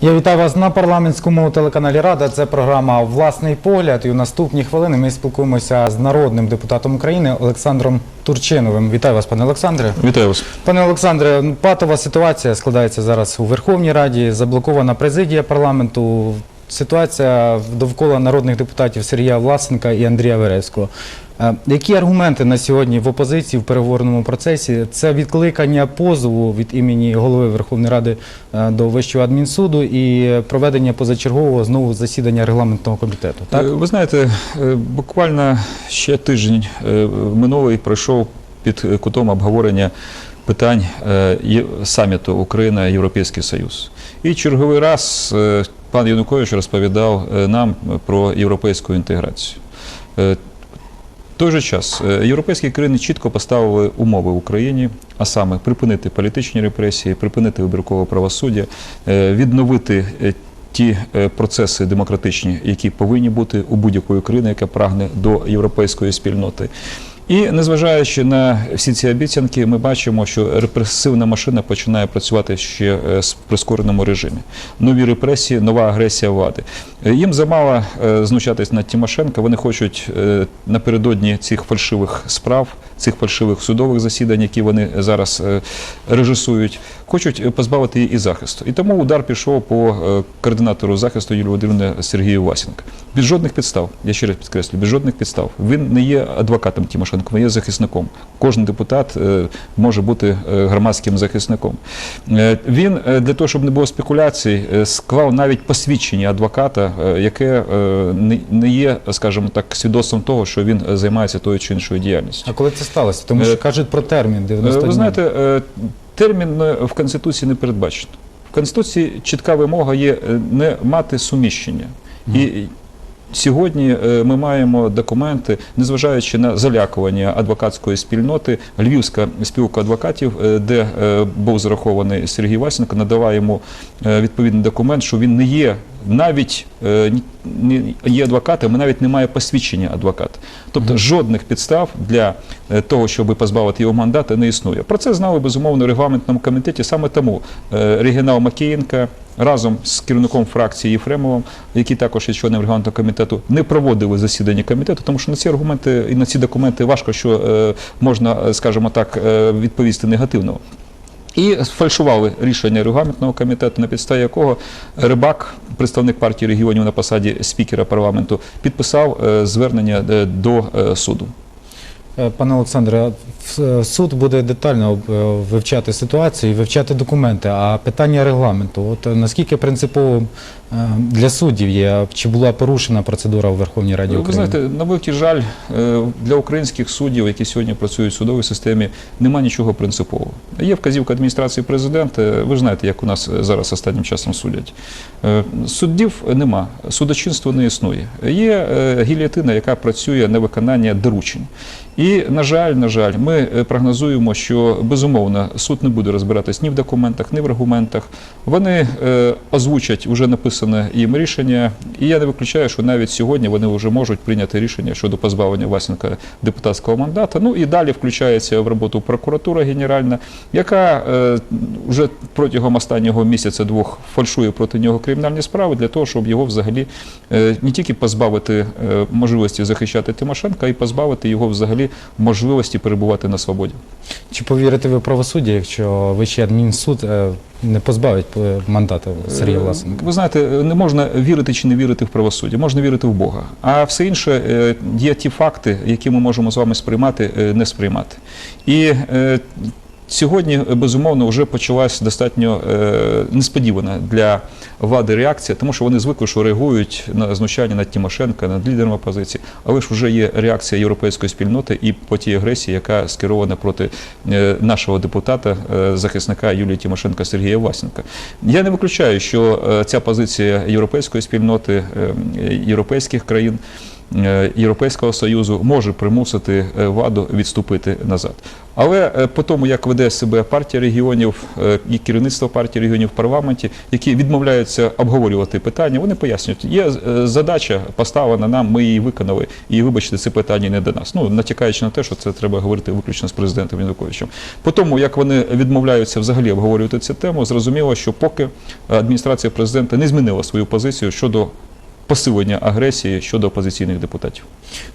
Я вітаю вас на парламентському телеканалі Рада. Це програма Власний погляд. І у наступні хвилини ми спілкуємося з народним депутатом України Олександром Турчиновим. Вітаю вас, пане Олександре. Вітаю вас. Пане Олександре, ну, патова ситуація складається зараз у Верховній Раді. Заблокована президія парламенту. Ситуація довкола народних депутатів Сергія Власенка і Андрія Веревського. Е, Які аргументи на сьогодні в опозиції в переговорному процесі? Це відкликання позову від імені голови Верховної Ради е, до Вищого адмінсуду і проведення позачергового знову засідання регламентного комітету. Е, Так Ви знаєте, буквально ще тиждень минулий пройшов під кутом обговорення питань саміту Україна Європейський Союз. І черговий раз пан Янукович розповідав е, нам про європейську інтеграцію. Е, В той же час е, європейські країни чітко поставили умови Україні, а саме припинити політичні репресії, припинити вибіркове правосуддя, відновити ті процеси демократичні, які повинні бути у будь-якої країни, яка прагне до європейської спільноти. І незважаючи на всі ці обіцянки, ми бачимо, що репресивна машина починає працювати ще е, з прискореному режимі. Нові репресії, нова агресія влади. Е, Їм замало е, знущатись над Тимошенко. Вони хочуть е, напередодні цих фальшивих справ, цих фальшивих судових засідань, які вони зараз е, режисують, хочуть е, позбавити її і захисту. І тому удар пішов по е, координатору захисту Юлії Володимирівни Сергію Васенка. Без жодних підстав, я ще раз підкреслю, без жодних підстав. Він не є адвокатом Тимошенко, він є захисником. Кожен депутат е, може бути е, громадським захисником. Е, Він для того, щоб не було спекуляцій, склав навіть посвідчення адвоката, яке не- є, скажімо так, свідоцтвом того, що він займається тою чи іншою діяльністю. а коли це сталося? Тому що кажуть про термін 90 Е, днів. Ви знаєте, термін в Конституції не передбачено. В Конституції чітка вимога є не мати суміщення. І сьогодні е, ми маємо документи, незважаючи на залякування адвокатської спільноти, Львівська спілка адвокатів, е, де е, був зарахований Сергій Васенко, надала йому відповідний документ, що він не є. Навіть е, є адвокатом, і навіть немає посвідчення адвоката. Тобто жодних підстав для е, того, щоб позбавити його мандата, не існує. Про це знали безумовно в регламентному комітеті. Саме тому е, регіонал Макієнка разом з керівником фракції Єфремовим, який також є членом регламентного комітету, не проводили засідання комітету, тому що на ці аргументи і на ці документи важко що можна, скажімо так, відповісти негативно. І сфальшували рішення регламентного комітету, на підставі якого Рибак, представник партії регіонів на посаді спікера парламенту, підписав е, звернення е, до е, суду. Пане Олександре, суд буде детально вивчати ситуацію і вивчати документи. А питання регламенту, от наскільки принциповим для суддів є, чи була порушена процедура у Верховній Раді України? Ви знаєте, на великий жаль, е, для українських суддів, які сьогодні працюють в судовій системі, немає нічого принципового. Є вказівка адміністрації президента. Ви ж знаєте, як у нас зараз останнім часом судять. Е, Суддів нема, судочинства не існує. Є е, гільйотина, яка працює на виконання доручень. І, на жаль, на жаль, ми е, прогнозуємо, що безумовно суд не буде розбиратись ні в документах, ні в аргументах. Вони е, озвучать уже написане їм рішення, і я не виключаю, що навіть сьогодні вони вже можуть прийняти рішення щодо позбавлення Васенка депутатського мандата. Ну і далі включається в роботу прокуратура генеральна, яка е, вже протягом останнього місяця двох фальшує проти нього кримінальні справи для того, щоб його взагалі е, не тільки позбавити е, можливості захищати Тимошенка, а й позбавити його взагалі можливості перебувати на свободі. Чи повірите ви правосуддя, якщо Вищий адмінсуд е, не позбавить мандату мандата Сергія Е, Власенка? Ви знаєте, не можна вірити чи не вірити в правосуддя, можна вірити в Бога. А все інше е, є ті факти, які ми можемо з вами сприймати, е, не сприймати. І е, Сьогодні, е, безумовно, вже почалась достатньо е, несподівана для влади реакція, тому що вони звикли, що реагують на знущання над Тимошенка, над лідером опозиції, але ж вже є реакція європейської спільноти і по тій агресії, яка скерована проти е, нашого депутата, е, захисника Юлії Тимошенка Сергія Власенка. Я не виключаю, що е, ця позиція європейської спільноти, е, європейських країн Європейського Союзу може примусити е, владу відступити назад. Але е, по тому, як веде себе партія регіонів е, і керівництво партії регіонів в парламенті, які відмовляються обговорювати питання, вони пояснюють, є е, задача поставлена нам, ми її виконали, і вибачте, це питання не до нас. Ну натякаючи на те, що це треба говорити виключно з президентом Януковичем. По тому, як вони відмовляються взагалі обговорювати цю тему, зрозуміло, що поки адміністрація президента не змінила свою позицію щодо посилення агресії щодо опозиційних депутатів.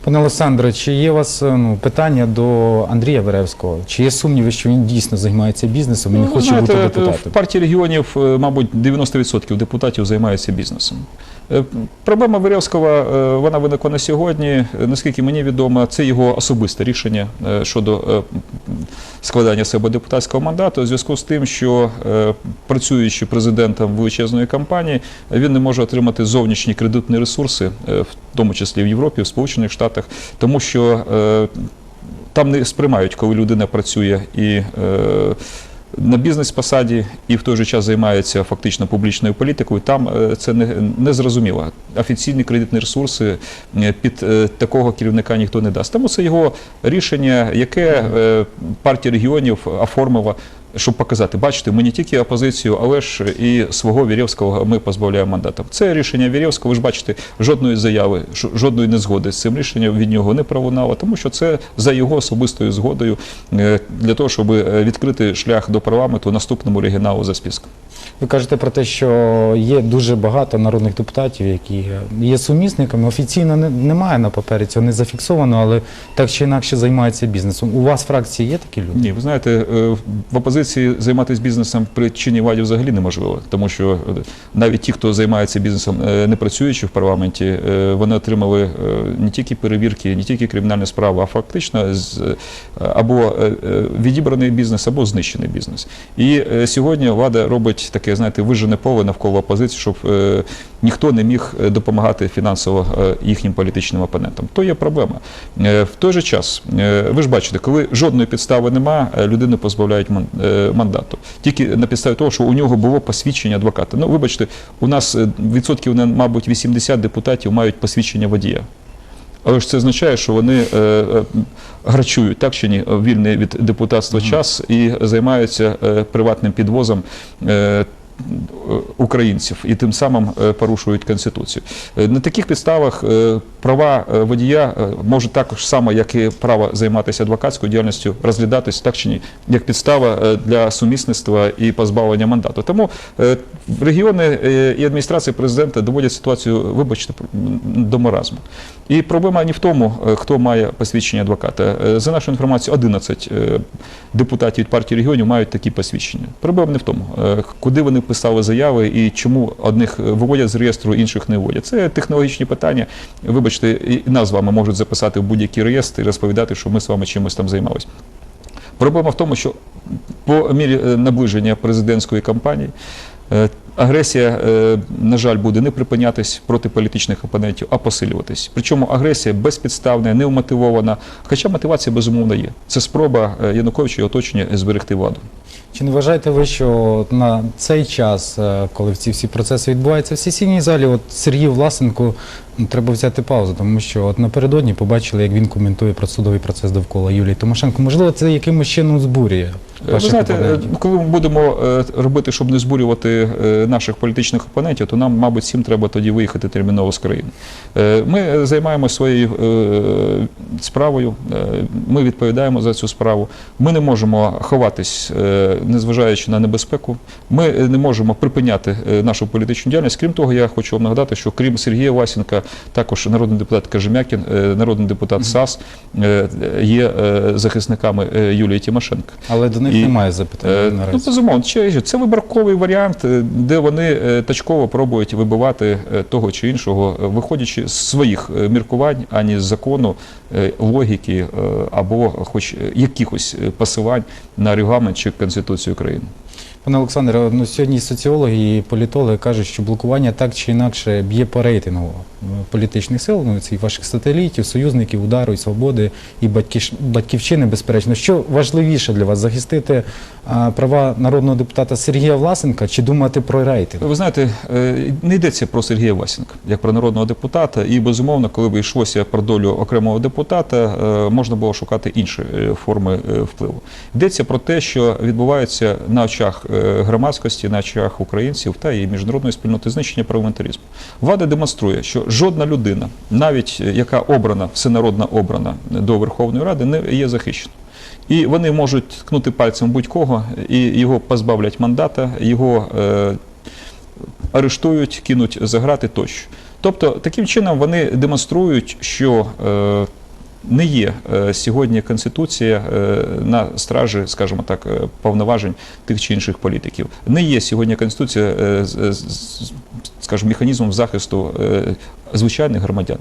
Пане Олександре, чи є у вас е, ну, питання до Андрія Веревського? Чи є сумніви, що він дійсно займається бізнесом і не Ну, хоче знаєте, бути В депутатом? партії регіонів, е, мабуть, 90% депутатів займаються бізнесом. Е, Проблема Веревського, е, вона виникла на сьогодні. Е, Наскільки мені відомо, це його особисте рішення щодо складання себе депутатського мандату у зв'язку з тим, що працюючи президентом величезної компанії, він не може отримати зовнішні кредитні ресурси, в тому числі в Європі, в Сполучених Штатах, тому що там не сприймають, коли людина працює і на бізнес-посаді, і в той же час займається фактично публічною політикою. Там е, це не, не зрозуміло. Офіційні кредитні ресурси е, під е, такого керівника ніхто не дасть. Тому це його рішення, яке партія регіонів оформила. Щоб показати, бачите, ми не тільки опозицію, але ж і свого Вірєвського ми позбавляємо мандатом. Це рішення Вірєвського. Ви ж бачите, жодної заяви, жодної незгоди з цим рішенням від нього не пролунало, тому що це за його особистою згодою е, для того, щоб е, відкрити шлях до парламенту наступному регіоналу за списком. Ви кажете про те, що є дуже багато народних депутатів, які є сумісниками. Офіційно не, немає на папері, цього не зафіксовано, але так чи інакше займаються бізнесом. У вас фракції є такі люди? Ні, ви знаєте, е, в опозиції займатися бізнесом при чинній владі взагалі неможливо, тому що е, навіть ті, хто займається бізнесом, е, не працюючи в парламенті, вони отримали не тільки перевірки, не тільки кримінальні справи, а фактично або відібраний бізнес, або знищений бізнес. І сьогодні влада робить таке, знаєте, вижене поле навколо опозиції, щоб е, ніхто не міг е, допомагати фінансово е, їхнім політичним опонентам. То є проблема. Е, В той же час, е, ви ж бачите, коли жодної підстави нема, е, людину позбавляють ман- мандату. Тільки на підставі того, що у нього було посвідчення адвоката. Ну, вибачте, у нас відсотків, мабуть, 80 депутатів мають посвідчення водія. Але ж це означає, що вони е, е, грачують так чи ні вільний від депутатства час і займаються е, приватним підвозом. Е, Українців і тим самим е, порушують конституцію. Е, На таких підставах е, права е, водія е, можуть також само, як і право займатися адвокатською діяльністю, розглядатись так чи ні, як підстава е, для сумісництва і позбавлення мандату. Тому е, регіони е, і адміністрація президента доводять ситуацію, вибачте, до маразму. І проблема не в тому, е, хто має посвідчення адвоката. Е, За нашу інформацію, 11 е, депутатів від партії регіонів мають такі посвідчення. Проблема не в тому, е, куди вони писали заяви і чому одних виводять з реєстру, інших не виводять. Це технологічні питання. Вибачте, і нас з вами можуть записати в будь-який реєстр і розповідати, що ми з вами чимось там займалися. Проблема в тому, що по мірі е, наближення президентської кампанії е, агресія, е, на жаль, буде не припинятись проти політичних опонентів, а посилюватись. Причому агресія безпідставна, неумотивована, хоча мотивація безумовно є. Це спроба Януковича і оточення зберегти владу. Чи не вважаєте ви, що на цей час, е, коли ці всі процеси відбуваються в сесійній залі, от Сергію Власенку треба взяти паузу, тому що от напередодні побачили, як він коментує про судовий процес довкола Юлії Тимошенко. Можливо, це якимось чином збурює Ви знаєте, опонентів? коли ми будемо е, робити, щоб не збурювати е, наших політичних опонентів, то нам, мабуть, всім треба тоді виїхати терміново з країни. Е, Ми займаємося своєю справою, ми відповідаємо за цю справу. Ми не можемо ховатись, незважаючи на небезпеку. Ми не можемо припиняти нашу політичну діяльність. Крім того, я хочу вам нагадати, що крім Сергія Васенка, також народний депутат Кажемякін, е, народний депутат САС е, є е, захисниками Юлії Тимошенко. Але до них і, немає запитань Ну, безумовно, це вибірковий варіант, де вони точково пробують вибивати того чи іншого, виходячи з своїх міркувань, ані з закону, логіки або хоч якихось посилань на регламент чи Конституцію України. Пане Олександре, ну сьогодні соціологи і політологи кажуть, що блокування так чи інакше б'є по рейтингу е, політичних сил, ну цих ваших сателітів, союзників, удару і свободи і батьківщ- батьківщини, безперечно. Що важливіше для вас захистити а, права народного депутата Сергія Власенка чи думати про рейтинг? Ви знаєте, е, не йдеться про Сергія Васенка, як про народного депутата, і безумовно, коли б йшлося про долю окремого депутата, е, можна було шукати інші е, форми е, впливу. Йдеться про те, що відбувається на очах е, громадськості, на очах українців та і міжнародної спільноти знищення парламентаризму. Влада демонструє, що жодна людина, навіть е, яка обрана, всенародна обрана до Верховної Ради, не є захищена. І вони можуть ткнути пальцем будь-кого, і його позбавлять мандата, його е, арештують, кинуть за грати тощо. Тобто, таким чином вони демонструють, що е, не є е, сьогодні Конституція е, на стражі, скажімо так, е, повноважень тих чи інших політиків. Не є сьогодні Конституція, скажімо, механізмом захисту звичайних громадян.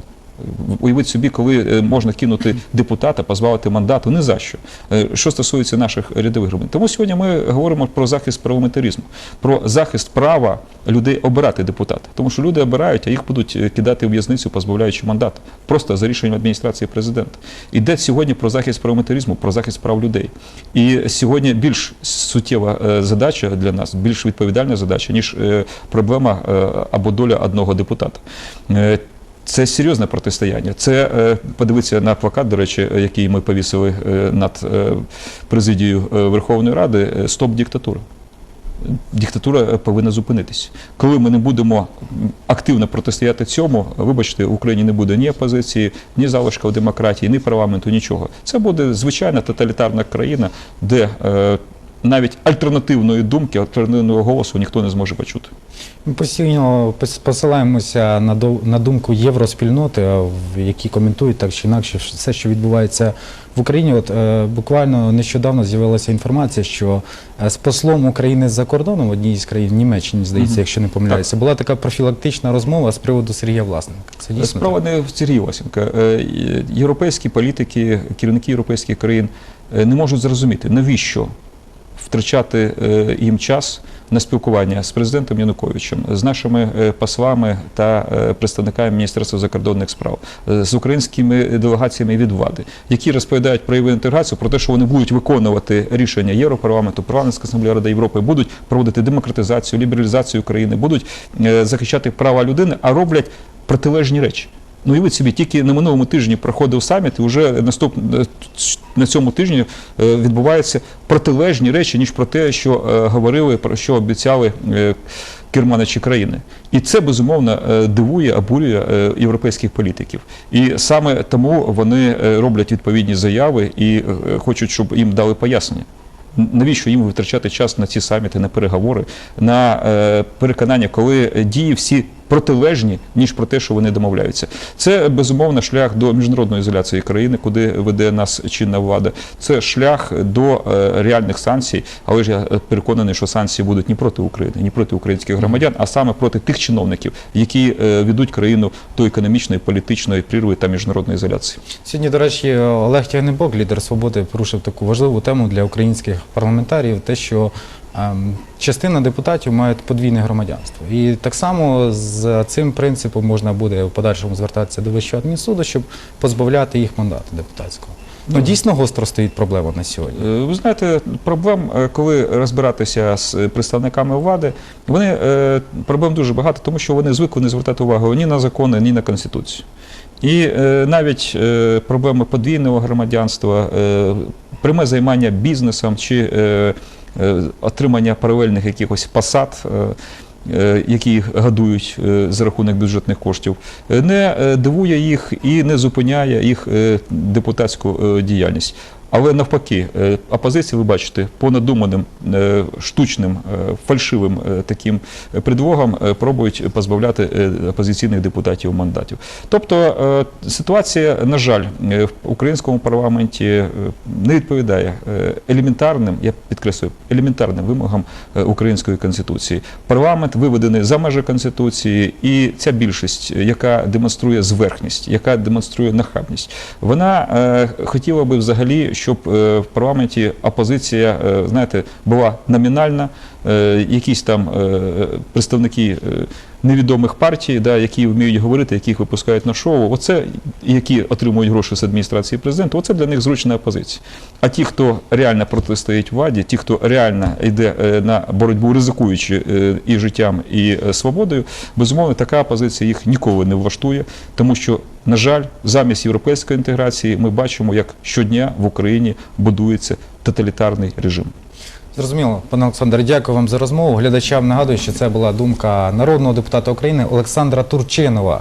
Уявіть собі, коли е, можна кинути депутата, позбавити мандату, не за що. Е, Що стосується наших рядових громадян. Тому сьогодні ми говоримо про захист парламентаризму, про захист права людей обирати депутата. Тому що люди обирають, а їх будуть е, кидати в в'язницю, позбавляючи мандату. Просто за рішенням адміністрації президента. Іде сьогодні про захист парламентаризму, про захист прав людей. І сьогодні більш суттєва задача для нас, більш відповідальна задача, ніж проблема або доля одного депутата. Це серйозне протистояння. Це е, подивитися на плакат, до речі, е, який ми повісили е, над президією Верховної Ради. Стоп диктатура. Диктатура повинна зупинитися. Коли ми не будемо активно протистояти цьому, вибачте, в Україні не буде ні опозиції, ні залишків демократії, ні парламенту, нічого. Це буде звичайна тоталітарна країна, де навіть альтернативної думки, альтернативного голосу ніхто не зможе почути. Ми постійно пос- посилаємося на, на думку євроспільноти, які коментують так чи інакше все, що відбувається в Україні. От е, буквально нещодавно з'явилася інформація, що е, з послом України за кордоном в одній з країн Німеччині, здається, Мгм. якщо не помиляюся, була така профілактична розмова з приводу Сергія Власника. Це дійсно Справа не в Сергії Васенка. Е, Європейські політики, керівники європейських країн е, не можуть зрозуміти, навіщо втрачати е, їм час на спілкування з президентом Януковичем, з нашими е, послами та е, представниками Міністерства закордонних справ, з українськими делегаціями від влади, які розповідають про інтеграцію, про те, що вони будуть виконувати рішення Європарламенту, парламентська асамблея Ради Європи, будуть проводити демократизацію, лібералізацію України, будуть захищати права людини, а роблять протилежні речі. Ну, уявіть собі, тільки на минулому тижні проходив саміт, і вже наступ... на цьому тижні е, відбуваються протилежні речі, ніж про те, що е, говорили, про що обіцяли е, керманичі країни. І це безумовно е, дивує, обурює е, європейських політиків. І саме тому вони е, роблять відповідні заяви і е, хочуть, щоб їм дали пояснення. Навіщо їм витрачати час на ці саміти, на переговори, на е, переконання, коли дії всі протилежні, ніж про те, що вони домовляються. Це безумовно шлях до міжнародної ізоляції країни, куди веде нас чинна влада. Це шлях до е, реальних санкцій. Але ж я е, переконаний, що санкції будуть не проти України, не проти українських громадян, а саме проти тих чиновників, які е, ведуть країну до економічної, політичної прірви та міжнародної ізоляції. Сьогодні, до речі, Олег Тягнебок, лідер свободи, порушив таку важливу тему для українських парламентарів, те, що частина депутатів мають подвійне громадянство. І так само з цим принципом можна буде в подальшому звертатися до Вищого адмінсуду, щоб позбавляти їх мандату депутатського. Ну, дійсно гостро стоїть проблема на сьогодні. Е, Ви знаєте, проблем, е, коли розбиратися з е, представниками влади, вони проблем дуже багато, тому що вони звикли не звертати увагу ні на закони, ні на конституцію. І е, навіть е, проблеми подвійного громадянства, е, пряме займання бізнесом чи е, отримання паралельних якихось посад. е, е, Які гадують е, за рахунок бюджетних коштів, е, не е, дивує їх і не зупиняє їх е, депутатську е, діяльність. Але навпаки, е, опозиція, ви бачите, по надуманим е, штучним, е, фальшивим таким предлогам е, пробують позбавляти опозиційних депутатів мандатів. Тобто ситуація, на жаль, в українському парламенті не відповідає елементарним, я підкреслюю, елементарним вимогам української конституції. Парламент виведений за межі конституції, і ця більшість, яка демонструє зверхність, яка демонструє нахабність, вона хотіла би взагалі, щоб е, в парламенті опозиція, е, знаєте, була номінальна, е, якісь там представники невідомих партій, да, які вміють говорити, яких випускають на шоу. Оце які отримують гроші з адміністрації президента. Оце для них зручна опозиція. А ті, хто реально протистоїть владі, ті, хто реально йде е, на боротьбу, ризикуючи е, і життям, і е, свободою, безумовно, така опозиція їх ніколи не влаштує, тому що, на жаль, замість європейської інтеграції ми бачимо, як щодня в Україні будується тоталітарний режим. Зрозуміло, пане Олександре, дякую вам за розмову. Глядачам нагадую, що це була думка народного депутата України Олександра Турчинова.